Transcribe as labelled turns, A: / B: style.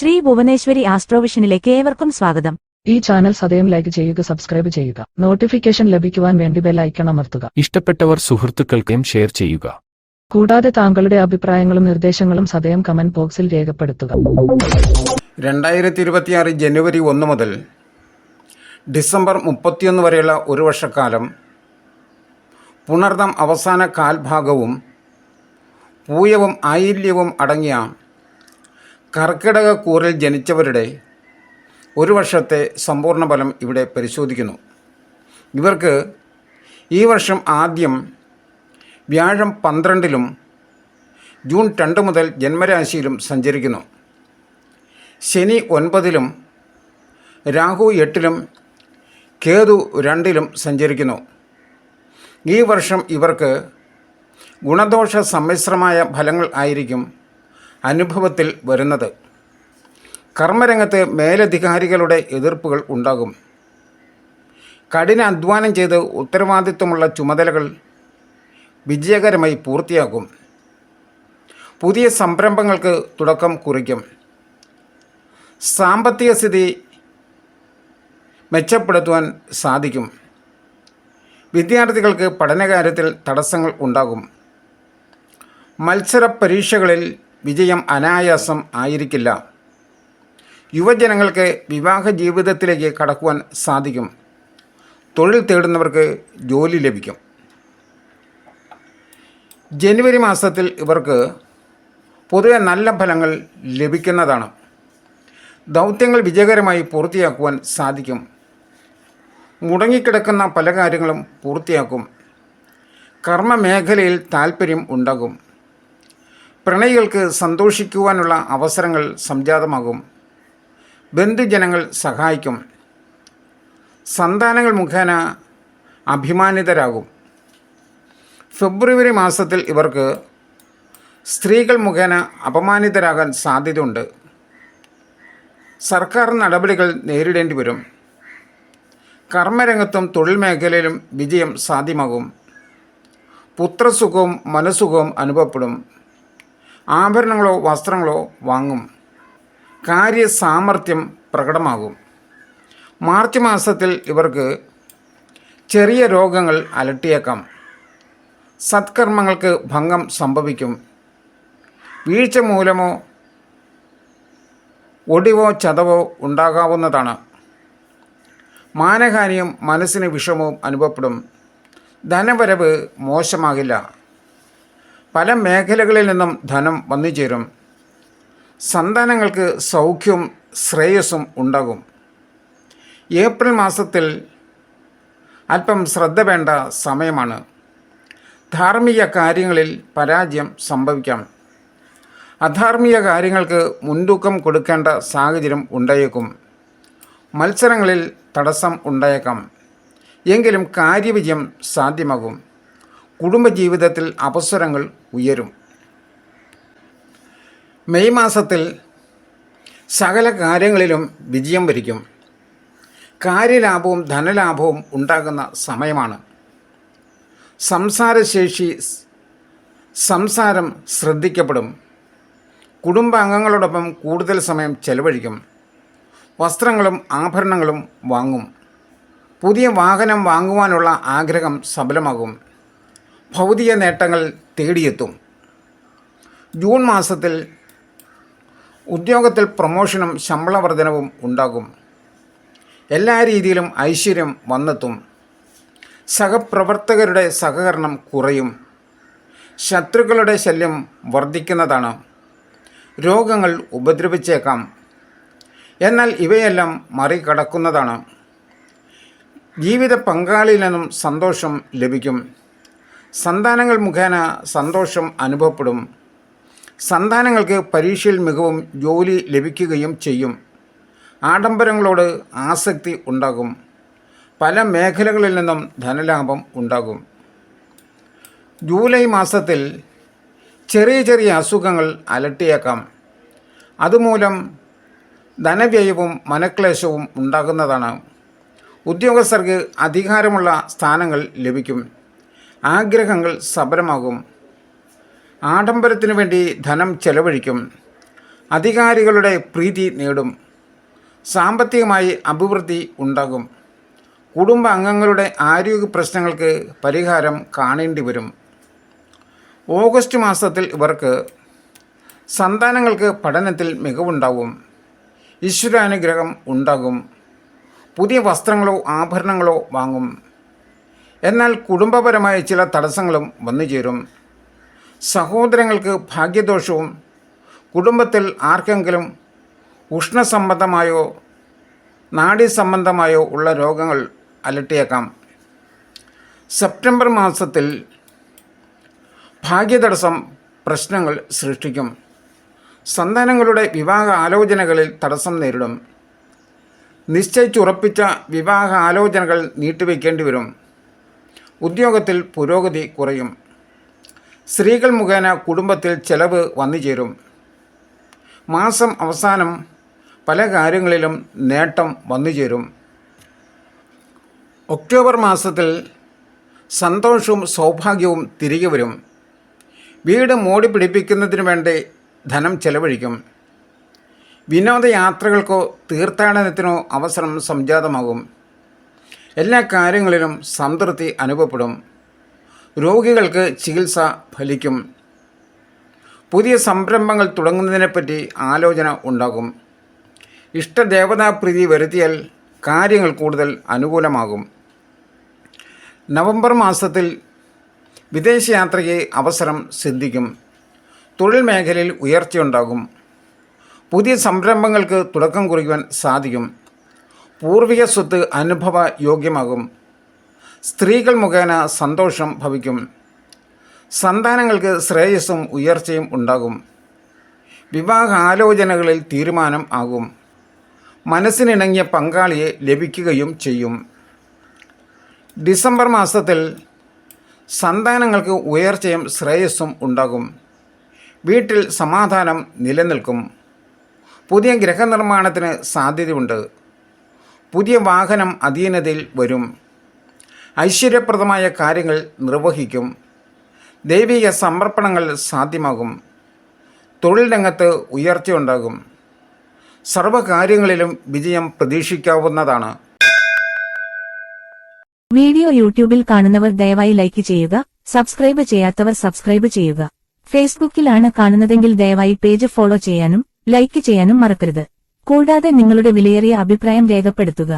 A: ശ്രീ ഭുവനേശ്വരി ആസ്ട്രോവിഷനിലേക്ക് ഏവർക്കും സ്വാഗതം.
B: ഈ ചാനൽ സദയം ലൈക്ക് ചെയ്യുക സബ്സ്ക്രൈബ് ചെയ്യുക. നോട്ടിഫിക്കേഷൻ ലഭിക്കുവാൻ വേണ്ടി ബെൽ ഐക്കൺ അമർത്തുക.
C: ഇഷ്ടപ്പെട്ടവർ സുഹൃത്തുക്കൾക്കും ഷെയർ ചെയ്യുക.
B: കൂടാതെ താങ്കളുടെ അഭിപ്രായങ്ങളും നിർദ്ദേശങ്ങളും സദയം കമന്റ് ബോക്സിൽ രേഖപ്പെടുത്തുക.
D: രണ്ടായിരത്തി ഇരുപത്തിയാറ് ജനുവരി ഒന്ന് മുതൽ ഡിസംബർ മുപ്പത്തിയൊന്ന് വരെയുള്ള ഒരു വർഷക്കാലം പുണർദം അവസാന കാൽഭാഗവും പൂയവും ആയില്യവും അടങ്ങിയ കർക്കിടക കൂറിൽ ജനിച്ചവരുടെ ഒരു വർഷത്തെ സമ്പൂർണ ഫലം ഇവിടെ പരിശോധിക്കുന്നു. ഇവർക്ക് ഈ വർഷം ആദ്യം വ്യാഴം പന്ത്രണ്ടിലും ജൂൺ രണ്ട് മുതൽ ജന്മരാശിയിലും സഞ്ചരിക്കുന്നു. ശനി ഒൻപതിലും രാഹു എട്ടിലും കേതു രണ്ടിലും സഞ്ചരിക്കുന്നു. ഈ വർഷം ഇവർക്ക് ഗുണദോഷ സമ്മിശ്രമായ ഫലങ്ങൾ ആയിരിക്കും അനുഭവത്തിൽ വരുന്നത്. കർമ്മരംഗത്ത് മേലധികാരികളുടെ എതിർപ്പുകൾ ഉണ്ടാകും. കഠിന അധ്വാനം ചെയ്ത് ഉത്തരവാദിത്വമുള്ള ചുമതലകൾ വിജയകരമായി പൂർത്തിയാകും. പുതിയ സംരംഭങ്ങൾക്ക് തുടക്കം കുറിക്കും. സാമ്പത്തിക സ്ഥിതി മെച്ചപ്പെടുത്തുവാൻ സാധിക്കും. വിദ്യാർത്ഥികൾക്ക് പഠനകാര്യത്തിൽ തടസ്സങ്ങൾ ഉണ്ടാകും. മത്സര പരീക്ഷകളിൽ വിജയം അനായാസം ആയിരിക്കില്ല. യുവജനങ്ങൾക്ക് വിവാഹ ജീവിതത്തിലേക്ക് കടക്കുവാൻ സാധിക്കും. തൊഴിൽ തേടുന്നവർക്ക് ജോലി ലഭിക്കും. ജനുവരി മാസത്തിൽ ഇവർക്ക് പൊതുവെ നല്ല ഫലങ്ങൾ ലഭിക്കുന്നതാണ്. ദൗത്യങ്ങൾ വിജയകരമായി പൂർത്തിയാക്കുവാൻ സാധിക്കും. മുടങ്ങിക്കിടക്കുന്ന പല കാര്യങ്ങളും പൂർത്തിയാക്കും. കർമ്മമേഖലയിൽ താൽപ്പര്യം ഉണ്ടാകും. പ്രണയികൾക്ക് സന്തോഷിക്കുവാനുള്ള അവസരങ്ങൾ സംജാതമാകും. ബന്ധുജനങ്ങൾ സഹായിക്കും. സന്താനങ്ങൾ മുഖേന അഭിമാനിതരാകും. ഫെബ്രുവരി മാസത്തിൽ ഇവർക്ക് സ്ത്രീകൾ മുഖേന അപമാനിതരാകാൻ സാധ്യതയുണ്ട്. സർക്കാർ നടപടികൾ നേരിടേണ്ടി വരും. കർമ്മരംഗത്തും തൊഴിൽ മേഖലയിലും വിജയം സാധ്യമാകും. പുത്രസുഖവും മനസുഖവും അനുഭവപ്പെടും. ആഭരണങ്ങളോ വസ്ത്രങ്ങളോ വാങ്ങും. കാര്യസാമർഥ്യം പ്രകടമാകും. മാർച്ച് മാസത്തിൽ ഇവർക്ക് ചെറിയ രോഗങ്ങൾ അലട്ടിയേക്കാം. സത്കർമ്മങ്ങൾക്ക് ഭംഗം സംഭവിക്കും. വീഴ്ച മൂലമോ ഒടിവോ ചതവോ ഉണ്ടാകാവുന്നതാണ്. മാനഹാനിയും മനസ്സിന് വിഷമവും അനുഭവപ്പെടും. ധനവരവ് മോശമാകില്ല. പല മേഖലകളിൽ നിന്നും ധനം വന്നു ചേരും സന്താനങ്ങൾക്ക് സൗഖ്യവും ശ്രേയസ്സും ഉണ്ടാകും. ഏപ്രിൽ മാസത്തിൽ അല്പം ശ്രദ്ധ വേണ്ട സമയമാണ്. ധാർമ്മിക കാര്യങ്ങളിൽ പരാജയം സംഭവിക്കാം. അധാർമിക കാര്യങ്ങൾക്ക് മുൻതൂക്കം കൊടുക്കേണ്ട സാഹചര്യം ഉണ്ടായേക്കും. മത്സരങ്ങളിൽ തടസ്സം ഉണ്ടായേക്കാം. എങ്കിലും കാര്യവിജയം സാധ്യമാകും. കുടുംബജീവിതത്തിൽ അവസരങ്ങൾ ഉയരും. മെയ് മാസത്തിൽ സകല കാര്യങ്ങളിലും വിജയം വരിക്കും. കാര്യലാഭവും ധനലാഭവും ഉണ്ടാകുന്ന സമയമാണ്. സംസാരശേഷി സംസാരം ശ്രദ്ധിക്കപ്പെടും. കുടുംബാംഗങ്ങളോടൊപ്പം കൂടുതൽ സമയം ചെലവഴിക്കും. വസ്ത്രങ്ങളും ആഭരണങ്ങളും വാങ്ങും. പുതിയ വാഹനം വാങ്ങുവാനുള്ള ആഗ്രഹം സഫലമാകും ഭൗതിക നേട്ടങ്ങൾ തേടിയെത്തും. ജൂൺ മാസത്തിൽ ഉദ്യോഗത്തിൽ പ്രമോഷനും ശമ്പള വർധനവും ഉണ്ടാകും. എല്ലാ രീതിയിലും ഐശ്വര്യം വന്നെത്തും. സഹപ്രവർത്തകരുടെ സഹകരണം കുറയും. ശത്രുക്കളുടെ ശല്യം വർദ്ധിക്കുന്നതാണ് രോഗങ്ങൾ ഉപദ്രവിച്ചേക്കാം. എന്നാൽ ഇവയെല്ലാം മറികടക്കുന്നതാണ്. ജീവിത പങ്കാളിയിൽ നിന്നും സന്തോഷം ലഭിക്കും. സന്താനങ്ങൾ മുഖേന സന്തോഷം അനുഭവപ്പെടും. സന്താനങ്ങൾക്ക് പരീക്ഷയിൽ മികവും ജോലി ലഭിക്കുകയും ചെയ്യും. ആഡംബരങ്ങളോട് ആസക്തി ഉണ്ടാകും. പല മേഖലകളിൽ നിന്നും ധനലാഭം ഉണ്ടാകും. ജൂലൈ മാസത്തിൽ ചെറിയ ചെറിയ അസുഖങ്ങൾ അലട്ടിയേക്കാം. അതുമൂലം ധനവ്യയവും മനക്ലേശവും ഉണ്ടാകുന്നതാണ്. ഉദ്യോഗസ്ഥർക്ക് അധികാരമുള്ള സ്ഥാനങ്ങൾ ലഭിക്കും. ആഗ്രഹങ്ങൾ സഫലമാകും ആഡംബരത്തിനു വേണ്ടി ധനം ചെലവഴിക്കും. അധികാരികളുടെ പ്രീതി നേടും. സാമ്പത്തികമായി അഭിവൃദ്ധി ഉണ്ടാകും. കുടുംബ അംഗങ്ങളുടെ ആരോഗ്യ പ്രശ്നങ്ങൾക്ക് പരിഹാരം കാണേണ്ടി വരും. ഓഗസ്റ്റ് മാസത്തിൽ ഇവർക്ക് സന്താനങ്ങൾക്ക് പഠനത്തിൽ മികവുണ്ടാവും. ഈശ്വരാനുഗ്രഹം ഉണ്ടാകും. പുതിയ വസ്ത്രങ്ങളോ ആഭരണങ്ങളോ വാങ്ങും. എന്നാൽ കുടുംബപരമായ ചില തടസ്സങ്ങളും വന്നു ചേരും. സഹോദരങ്ങൾക്ക് ഭാഗ്യദോഷവും കുടുംബത്തിൽ ആർക്കെങ്കിലും ഉഷ്ണസംബന്ധമായോ നാഡീസംബന്ധമായോ ഉള്ള രോഗങ്ങൾ അലട്ടിയേക്കാം. സെപ്റ്റംബർ മാസത്തിൽ ഭാഗ്യതടസ്സം പ്രശ്നങ്ങൾ സൃഷ്ടിക്കും. സന്താനങ്ങളുടെ വിവാഹ ആലോചനകളിൽ തടസ്സം നേരിടും. നിശ്ചയിച്ചുറപ്പിച്ച വിവാഹ ആലോചനകൾ നീട്ടിവെക്കേണ്ടി വരും. ഉദ്യോഗത്തിൽ പുരോഗതി കുറയും. സ്ത്രീകൾ മുഖേന കുടുംബത്തിൽ ചെലവ് വന്നു ചേരും മാസം അവസാനം പല കാര്യങ്ങളിലും നേട്ടം വന്നു ചേരും ഒക്ടോബർ മാസത്തിൽ സന്തോഷവും സൗഭാഗ്യവും തിരികെ വരും. വീട് മോടി പിടിപ്പിക്കുന്നതിന് വേണ്ടി ധനം ചെലവഴിക്കും. വിനോദയാത്രകൾക്കോ തീർത്ഥാടനത്തിനോ അവസരം സംജാതമാകും. എല്ലാ കാര്യങ്ങളിലും സംതൃപ്തി അനുഭവപ്പെടും. രോഗികൾക്ക് ചികിത്സ ഫലിക്കും. പുതിയ സംരംഭങ്ങൾ തുടങ്ങുന്നതിനെപ്പറ്റി ആലോചന ഉണ്ടാകും. ഇഷ്ടദേവതാപ്രീതി വരുത്തിയാൽ കാര്യങ്ങൾ കൂടുതൽ അനുകൂലമാകും. നവംബർ മാസത്തിൽ വിദേശയാത്രയ്ക്ക് അവസരം സിദ്ധിക്കും. തൊഴിൽ മേഖലയിൽ ഉയർച്ചയുണ്ടാകും. പുതിയ സംരംഭങ്ങൾക്ക് തുടക്കം കുറിക്കുവാൻ സാധിക്കും. പൂർവിക സ്വത്ത് അനുഭവ യോഗ്യമാകും സ്ത്രീകൾ മുഖേന സന്തോഷം ഭവിക്കും. സന്താനങ്ങൾക്ക് ശ്രേയസ്സും ഉയർച്ചയും ഉണ്ടാകും. വിവാഹ ആലോചനകളിൽ തീരുമാനം ആകും. മനസ്സിനിണങ്ങിയ പങ്കാളിയെ ലഭിക്കുകയും ചെയ്യും. ഡിസംബർ മാസത്തിൽ സന്താനങ്ങൾക്ക് ഉയർച്ചയും ശ്രേയസ്സും ഉണ്ടാകും. വീട്ടിൽ സമാധാനം നിലനിൽക്കും. പുതിയ ഗ്രഹനിർമ്മാണത്തിന് സാധ്യതയുണ്ട്. പുതിയ വാഹനം അധീനതയിൽ വരും. ഐശ്വര്യപ്രദമായ കാര്യങ്ങൾ നിർവഹിക്കും. ദൈവിക സമർപ്പണങ്ങൾ സാധ്യമാകും. തൊഴിൽ രംഗത്ത് ഉയർച്ചയുണ്ടാകും. സർവകാര്യങ്ങളിലും വിജയം പ്രതീക്ഷിക്കാവുന്നതാണ്.
A: വീഡിയോ യൂട്യൂബിൽ കാണുന്നവർ ദയവായി ലൈക്ക് ചെയ്യുക സബ്സ്ക്രൈബ് ചെയ്യാത്തവർ സബ്സ്ക്രൈബ് ചെയ്യുക. ഫേസ്ബുക്കിലാണ് കാണുന്നതെങ്കിൽ ദയവായി പേജ് ഫോളോ ചെയ്യാനും ലൈക്ക് ചെയ്യാനും മറക്കരുത്. കൂടാതെ നിങ്ങളുടെ വിലയേറിയ അഭിപ്രായം രേഖപ്പെടുത്തുക.